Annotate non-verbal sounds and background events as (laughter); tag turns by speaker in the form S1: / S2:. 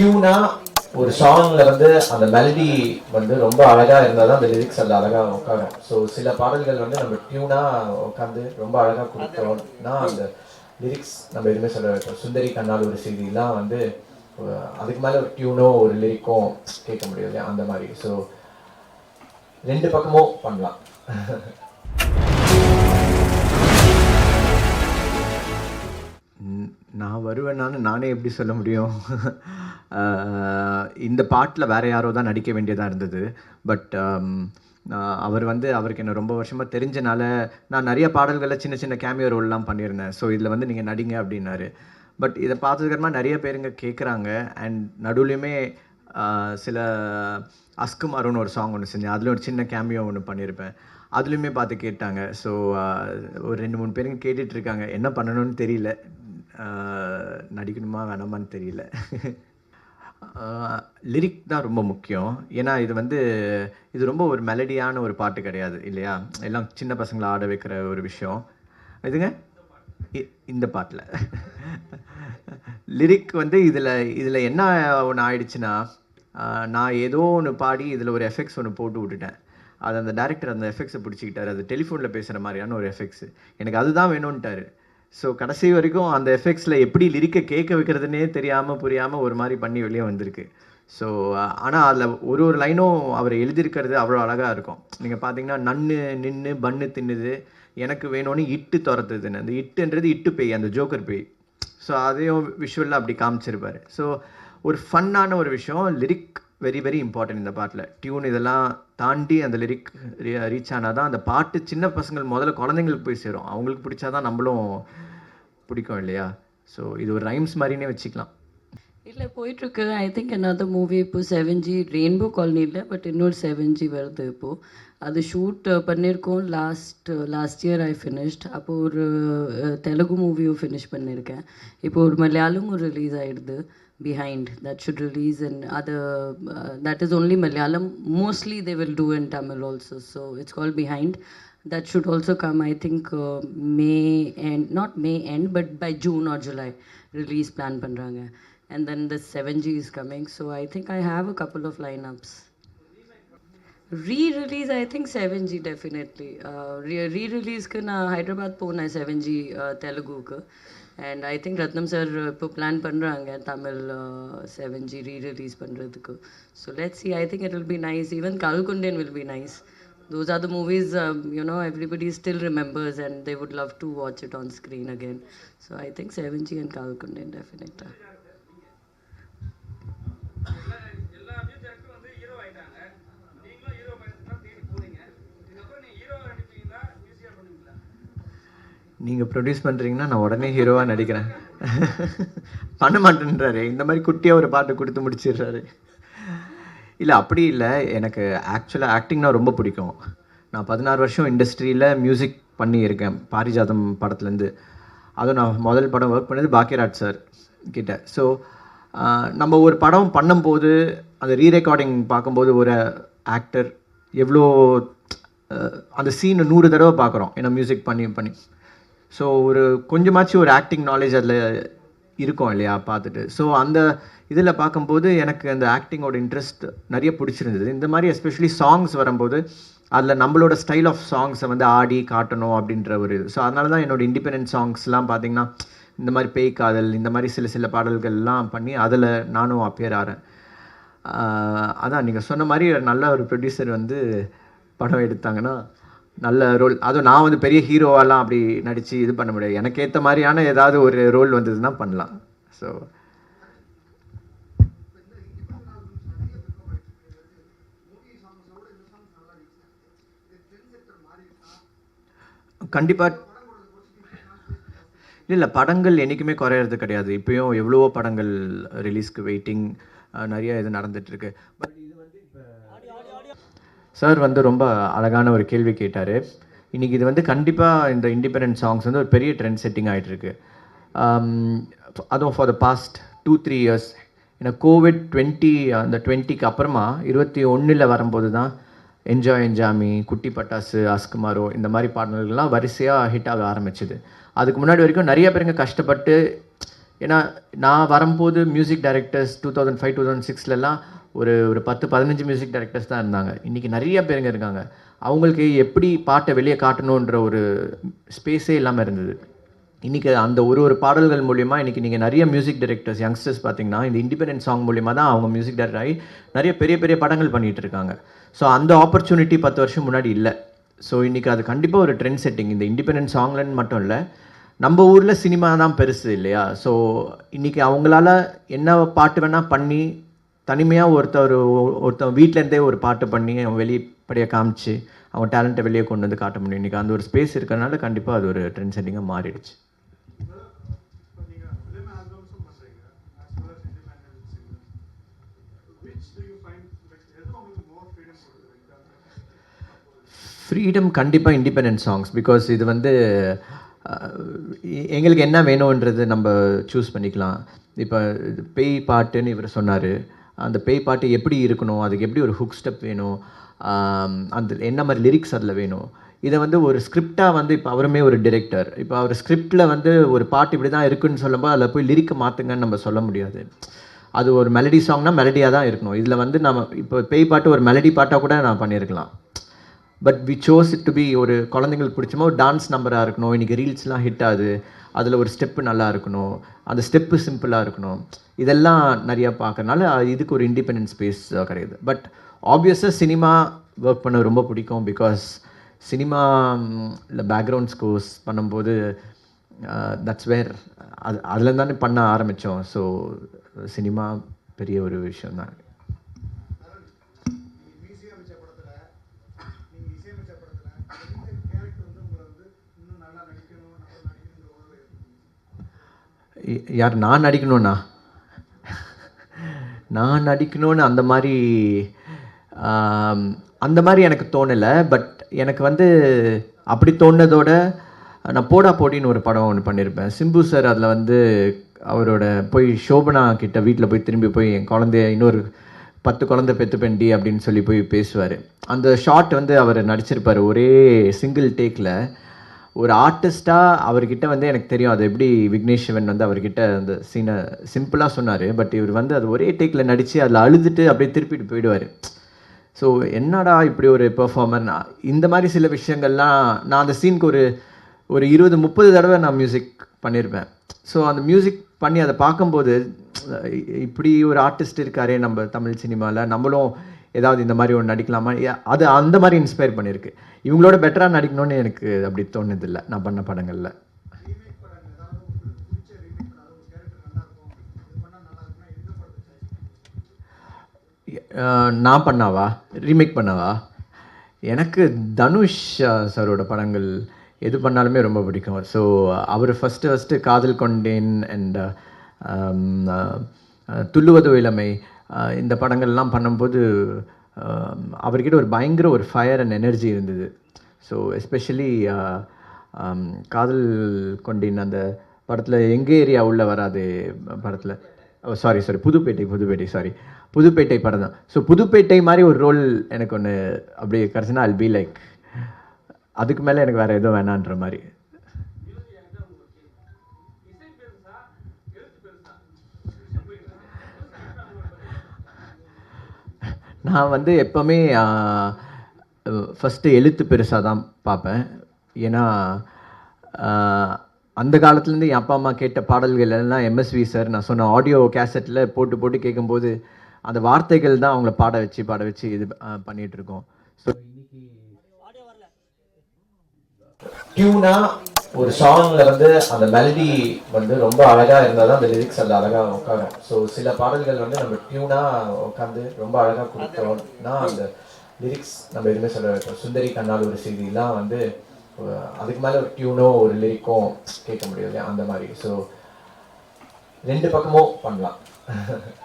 S1: Tuna ஒரு சாங்ல வந்து அந்த மெலடி வந்து ரொம்ப அழகா இருந்தால் தான் அந்த லிரிக்ஸ் அதில் அழகா உட்காரும். ஸோ சில பாடல்கள் வந்து நம்ம டியூனா உட்காந்து ரொம்ப அழகா கொடுத்தோம்னா அந்த லிரிக்ஸ் நம்ம எதுவுமே சொல்ல வைப்போம் சுந்தரி கண்ணால் ஒரு செய்திலாம் வந்து அதுக்கு மேலே ஒரு டியூனோ ஒரு லிரிக்கும் கேட்க முடியாது. இல்லையா அந்த மாதிரி. ஸோ ரெண்டு பக்கமும் பண்ணலாம்.
S2: நான் வருவேன்னான்னு நானே எப்படி சொல்ல முடியும்? இந்த பாட்டில் வேற யாரோ தான் நடிக்க வேண்டியதாக இருந்தது. பட் um, அவர் வந்து அவருக்கு என்ன ரொம்ப வருஷமாக தெரிஞ்சனால நான் நிறைய பாடல்களில் சின்ன சின்ன கேமியோ ரோல்லாம் பண்ணியிருந்தேன். ஸோ இதில் வந்து நீங்கள் நடிங்க அப்படின்னாரு. பட் இதை பார்த்ததுக்கப்புறமா நிறைய பேருங்க கேட்குறாங்க அண்ட் நடுவுலையுமே சில அஸ்குமாருன்னு ஒரு சாங் ஒன்று செஞ்சேன். அதில் ஒரு சின்ன கேமியோ ஒன்று பண்ணியிருப்பேன். அதுலேயுமே பார்த்து கேட்டாங்க. ஸோ ஒரு ரெண்டு மூணு பேருங்க கேட்டுட்ருக்காங்க என்ன பண்ணணும்னு தெரியல. நடிக்கணுமா வேணாமான்னு தெரியல. (laughs) லிரிக் தான் ரொம்ப முக்கியம். ஏன்னா இது வந்து இது ரொம்ப ஒரு மெலடியான ஒரு பாட்டு கிடையாது இல்லையா? எல்லாம் சின்ன பசங்களை ஆட வைக்கிற ஒரு விஷயம். இதுங்க? இ- இந்த பாட்டில். லிரிக் வந்து இதில் இதில் என்ன ஒன்று ஆயிடுச்சுன்னா நான் ஏதோ ஒன்று பாடி இதில் ஒரு எஃபெக்ட்ஸ் ஒன்று போட்டு விட்டுட்டேன். அது அந்த டேரக்டர் அந்த எஃபெக்ட்ஸை பிடிச்சிக்கிட்டாரு. அது டெலிஃபோனில் பேசுகிற மாதிரியான ஒரு எஃபெக்ட்ஸ் எனக்கு அதுதான் வேணும்ன்ட்டாரு. ஸோ கடைசி வரைக்கும் அந்த எஃபெக்ட்ஸில் எப்படி லிரிக்கை கேட்க வைக்கிறதுனே தெரியாமல் புரியாமல் ஒரு மாதிரி பண்ணி வெளியே வந்திருக்கு. ஸோ ஆனால் அதில் ஒரு ஒரு லைனும் அவர் எழுதியிருக்கிறது அவ்வளோ அழகாக இருக்கும். நீங்கள் பார்த்தீங்கன்னா நன்னு நின்று பன்னு தின்னுது எனக்கு வேணும்னு இட்டு துரத்துதுன்னு. அந்த இட்டுன்றது இட்டு பேய் அந்த ஜோக்கர் பேய். ஸோ அதையும் விஷுவலில் அப்படி காமிச்சிருப்பார். ஸோ ஒரு ஃபன்னான ஒரு விஷயம் லிரிக் வெரி வெரி இம்பார்ட்டன்ட் இந்த பாட்டில். டியூன் இதெல்லாம் தாண்டி அந்த லிரிக் ரீச் ஆனால் தான் அந்த பாட்டு சின்ன பசங்கள் முதல்ல குழந்தைங்களுக்கு போய் சேரும். அவங்களுக்கு பிடிச்சாதான் நம்மளும் பிடிக்கும் இல்லையா? ஸோ இது ஒரு ரைம்ஸ் மாதிரினே வச்சுக்கலாம்.
S3: இல்லை போயிட்டுருக்கு. ஐ திங்க் என்னது மூவி இப்போ செவன் ஜி ரெயின்போ காலனி இல்லை பட் இன்னொரு செவன் ஜி வருது இப்போது அது ஷூட் பண்ணியிருக்கோம். Last last year I finished அப்போது ஒரு தெலுங்கு மூவியும் ஃபினிஷ் பண்ணியிருக்கேன். இப்போ ஒரு மலையாளமும் ரிலீஸ் ஆகிடுது behind that should release in other uh, that is only malayalam. Mostly they will do in tamil also. So it's called behind. That should also come i think uh, may end not may end but by june or july release plan panranga. And then the 7g is coming. So i think i have a couple of lineups. Re-release i think 7g definitely. Uh, re-release ku hyderabad pona 7g uh, telugu ku and I think Ratnam sir இப்போ plan பண்ணுறாங்க Tamil seven G re release பண்ணுறதுக்கு so let see I think it will be nice even கல்குண்டேன் will be nice those are the movies um, you know everybody still remembers and they would love to watch it on screen again so i think 7g and kalkundan definitely
S2: நீங்கள் produce பண்ணுறீங்கன்னா நான் உடனே ஹீரோவாக நடிக்கிறேன். பண்ண மாட்டேன்றாரு. இந்த மாதிரி குட்டியாக ஒரு பாட்டு கொடுத்து முடிச்சிடுறாரு. இல்லை அப்படி இல்லை. எனக்கு ஆக்சுவலாக ஆக்டிங்னா ரொம்ப பிடிக்கும். நான் பதினாறு வருஷம் இண்டஸ்ட்ரியில் மியூசிக் பண்ணியிருக்கேன் பாரிஜாதம் படத்துலேருந்து. அதுவும் நான் முதல் படம் ஒர்க் பண்ணது பாக்கியராஜ் சார் கிட்ட. ஸோ நம்ம ஒரு படம் பண்ணும்போது அந்த ரீ ரெக்கார்டிங் பார்க்கும்போது ஒரு ஆக்டர் எவ்வளோ அந்த சீனை நூறு தடவை பார்க்குறோம். ஏன்னா மியூசிக் பண்ணி பண்ணி. ஸோ ஒரு கொஞ்சமாச்சும் ஒரு ஆக்டிங் நாலேஜ் அதில் இருக்கும் இல்லையா பார்த்துட்டு. ஸோ அந்த இதில் பார்க்கும்போது எனக்கு அந்த ஆக்டிங்கோட இன்ட்ரெஸ்ட் நிறைய பிடிச்சிருந்தது. இந்த மாதிரி எஸ்பெஷலி சாங்ஸ் வரும்போது அதில் நம்மளோட ஸ்டைல் ஆஃப் சாங்ஸை வந்து ஆடி காட்டணும் அப்படின்ற ஒரு ஸோ அதனால தான் என்னோடய இண்டிபெண்டன்ட் சாங்ஸ்லாம் பார்த்திங்கன்னா இந்த மாதிரி பேய் காதல் இந்த மாதிரி சில சில பாடல்கள்லாம் பண்ணி அதில் நானும் அப்பேர் ஆறேன். அதான் நீங்கள் சொன்ன மாதிரி நல்ல ஒரு ப்ரொடியூசர் வந்து படம் எடுத்தாங்கன்னா நல்ல ரோல் அதுவும் நான் வந்து பெரிய ஹீரோவாலாம் அப்படி நடித்து இது பண்ண முடியாது. எனக்கு ஏற்ற மாதிரியான ஏதாவது ஒரு ரோல் வந்ததுன்னா பண்ணலாம். ஸோ கண்டிப்பாக இல்லை படங்கள் என்றைக்குமே குறையிறது கிடையாது. இப்போயும் எவ்வளவோ படங்கள் ரிலீஸ்க்கு வெயிட்டிங் நிறைய இது நடந்துட்டு இருக்கு. பட் சார் வந்து ரொம்ப அழகான ஒரு கேள்வி கேட்டார். இன்றைக்கி இது வந்து கண்டிப்பாக இந்த இண்டிபெண்டன்ட் சாங்ஸ் வந்து ஒரு பெரிய ட்ரெண்ட் செட்டிங் ஆகிட்டுருக்கு அதுவும் for the past two three years ஏன்னா கோவிட் டுவெண்ட்டி அந்த டுவெண்ட்டிக்கு அப்புறமா இருபத்தி ஒன்றில் வரும்போது தான் என்ஜாய் என்ஜாமி குட்டி பட்டாசு அஸ்குமாரோ இந்த மாதிரி பாடல்கள்லாம் வரிசையாக ஹிட் ஆக ஆரம்பிச்சது. அதுக்கு முன்னாடி வரைக்கும் நிறைய பேருங்க கஷ்டப்பட்டு ஏன்னா நான் வரும்போது music directors two thousand five two thousand சிக்ஸ்லலாம் ஒரு ஒரு பத்து பதினஞ்சு மியூசிக் டைரக்டர்ஸ் தான் இருந்தாங்க. இன்றைக்கி நிறைய பேருங்க இருக்காங்க. அவங்களுக்கு எப்படி பாட்டை வெளியே காட்டணுன்ற ஒரு ஸ்பேஸே இல்லாமல் இருந்தது. இன்றைக்கி அந்த ஒரு ஒரு பாடல்கள் மூலிமா இன்றைக்கி நீங்கள் நிறைய மியூசிக் டைரக்டர்ஸ் யங்ஸ்டர்ஸ் பார்த்தீங்கன்னா இந்த இண்டிபெண்டன்ட் சாங் மூலிமா தான் அவங்க மியூசிக் டைரக்டர் ஆகி நிறைய பெரிய பெரிய படங்கள் பண்ணிகிட்டு இருக்காங்க. ஸோ அந்த ஆப்பர்ச்சுனிட்டி பத்து வருஷம் முன்னாடி இல்லை. ஸோ இன்றைக்கி அது கண்டிப்பாக ஒரு ட்ரெண்ட் செட்டிங் இந்த இண்டிபெண்டன்ட் சாங்லன்னு மட்டும் இல்லை நம்ம ஊரில் சினிமா தான் பெருசு இல்லையா? ஸோ இன்றைக்கி அவங்களால என்ன பாட்டு வேணால் பண்ணி தனிமையாக ஒருத்தர் ஒருத்தன் வீட்டிலேருந்தே ஒரு பாட்டு பண்ணி அவன் வெளிப்படையாக காமிச்சு அவன் டேலண்ட்டை வெளியே கொண்டு வந்து காட்ட முடியும். இன்றைக்கி அந்த ஒரு ஸ்பேஸ் இருக்கிறனால கண்டிப்பாக அது ஒரு ட்ரெண்ட் செட்டிங்காக மாறிடுச்சு. ஃப்ரீடம் கண்டிப்பாக இண்டிபெண்ட் சாங்ஸ் பிகாஸ் இது வந்து எங்களுக்கு என்ன வேணுன்றது நம்ம சூஸ் பண்ணிக்கலாம். இப்போ பேய் பாட்டுன்னு இவர் சொன்னார். அந்த பேய் பாட்டு எப்படி இருக்கணும் அதுக்கு எப்படி ஒரு ஹுக் ஸ்டெப் வேணும் அந்த என்ன மாதிரி லிரிக்ஸ் அதில் வேணும். இதை வந்து ஒரு ஸ்கிரிப்டாக வந்து இப்போ அவருமே ஒரு டிரெக்டர் இப்போ அவர் ஸ்கிரிப்டில் வந்து ஒரு பாட்டு இப்படி தான் இருக்குன்னு சொல்லும்போது அதில் போய் லிரிக்கை மாற்றுங்கன்னு நம்ம சொல்ல முடியாது. அது ஒரு மெலடி சாங்னா மெலடியாக தான் இருக்கணும். இதில் வந்து நம்ம இப்போ பேய் பாட்டு ஒரு மெலடி பாட்டாக கூட நான் பண்ணியிருக்கலாம். But we chose it to be ஒரு குழந்தைங்களுக்கு பிடிச்சமா ஒரு டான்ஸ் நம்பராக இருக்கணும். இன்றைக்கி ரீல்ஸ்லாம் ஹிட் ஆகுது. அதில் ஒரு ஸ்டெப்பு நல்லா இருக்கணும். அந்த ஸ்டெப்பு சிம்பிளாக இருக்கணும். இதெல்லாம் நிறையா பார்க்கறனால இதுக்கு ஒரு இண்டிபெண்டன்ட் ஸ்பேஸ் கிடையாது. பட் ஆப்வியஸாக சினிமா ஒர்க் பண்ண ரொம்ப பிடிக்கும் பிகாஸ் சினிமா இல்லை பேக்ரவுண்ட் ஸ்கோர்ஸ் பண்ணும்போது தட்ஸ் வேர் அது அதில் தானே பண்ண ஆரம்பித்தோம் ஸோ சினிமா பெரிய ஒரு விஷயம் தான் யார் நான் நடிக்கணும்னா? நான் நடிக்கணும்னு அந்த மாதிரி அந்த மாதிரி எனக்கு தோணலை. பட் எனக்கு வந்து அப்படி தோணுனதோட நான் போடா போட்டின்னு ஒரு படம் ஒன்று பண்ணியிருப்பேன் சிம்பு சார் அதில் வந்து அவரோட போய் சோபனா கிட்ட வீட்டில் போய் திரும்பி போய் என் குழந்தைய இன்னொரு பத்து குழந்தை பெத்து பெண்டி அப்படின்னு சொல்லி போய் பேசுவார். அந்த ஷாட் வந்து அவர் நடிச்சிருப்பார் ஒரே சிங்கிள் டேக்கில் ஒரு ஆர்டிஸ்ட்டாக அவர்கிட்ட வந்து எனக்கு தெரியும். அது எப்படி விக்னேஷ் சிவன் வந்து அவர்கிட்ட அந்த சீனை சிம்பிளாக சொன்னார். பட் இவர் வந்து அது ஒரே டேக்கில் நடித்து அதில் அழுதுட்டு அப்படியே திருப்பிட்டு போயிடுவார். ஸோ என்னடா இப்படி ஒரு பெர்ஃபார்மர் இந்த மாதிரி சில விஷயங்கள்லாம் நான் அந்த சீனுக்கு ஒரு ஒரு இருபது முப்பது தடவை நான் மியூசிக் பண்ணியிருப்பேன் ஸோ அந்த மியூசிக் பண்ணி அதை பார்க்கும்போது இப்படி ஒரு ஆர்டிஸ்ட் இருக்காரே நம்ம தமிழ் சினிமாவில் நம்மளும் ஏதாவது இந்த மாதிரி ஒன்று நடிக்கலாமா? அது அந்த மாதிரி இன்ஸ்பயர் பண்ணியிருக்கு. இவங்களோட பெட்டராக நடிக்கணும்னு எனக்கு அப்படி தோணுதில்லை நான் பண்ண படங்களில். நான் பண்ணாவா? ரீமேக் பண்ணவா? எனக்கு தனுஷ் சாரோட படங்கள் எது பண்ணாலுமே ரொம்ப பிடிக்கும். ஸோ அவர் ஃபஸ்ட்டு ஃபஸ்ட்டு காதல் கொண்டேன் அண்ட் துள்ளுவது இளமை இந்த படங்கள்லாம் பண்ணும்போது அவர்கிட்ட ஒரு பயங்கர ஒரு ஃபயர் அண்ட் எனர்ஜி இருந்தது. ஸோ எஸ்பெஷலி காதல் கொண்டின் அந்த படத்தில் எங்கள் ஏரியா உள்ள வராது படத்தில். Sorry sorry Pudhupettai Pudhupettai sorry Pudhupettai படம் தான். ஸோ புதுப்பேட்டை மாதிரி ஒரு ரோல் எனக்கு ஒன்று அப்படி கிடச்சுன்னா அல் பி லைக் அதுக்கு மேலே எனக்கு வேறு எதுவும் வேணான்ற மாதிரி. நான் வந்து எப்போவுமே ஃபஸ்ட்டு எழுத்து பெருசாக தான் பார்ப்பேன். ஏன்னா அந்த காலத்துலேருந்து என் அப்பா அம்மா கேட்ட பாடல்கள் எல்லாம் எம்எஸ்வி சார் நான் சொன்ன ஆடியோ கேசட்டில் போட்டு போட்டு கேட்கும்போது அந்த வார்த்தைகள் தான் அவங்கள பாட வச்சு பாட வச்சு இது பண்ணிகிட்ருக்கோம் ஸோ
S1: இன்னைக்கு ஒரு சாங்ல வந்து அந்த மெலடி வந்து ரொம்ப அழகா இருந்தா தான் அந்த லிரிக்ஸ் அதில் அழகா உட்காரும். ஸோ சில பாடல்கள் வந்து நம்ம டியூனா உட்காந்து ரொம்ப அழகா கொடுத்தோம்னா அந்த லிரிக்ஸ் நம்ம எதுவுமே சொல்ல வைப்போம் சுந்தரி கண்ணால் ஒரு செய்திலாம் வந்து அதுக்கு மேலே ஒரு டியூனோ ஒரு லிரிக்கும் கேட்க முடியாது. இல்லையா? அந்த மாதிரி. ஸோ ரெண்டு பக்கமும் பண்ணலாம். (laughs)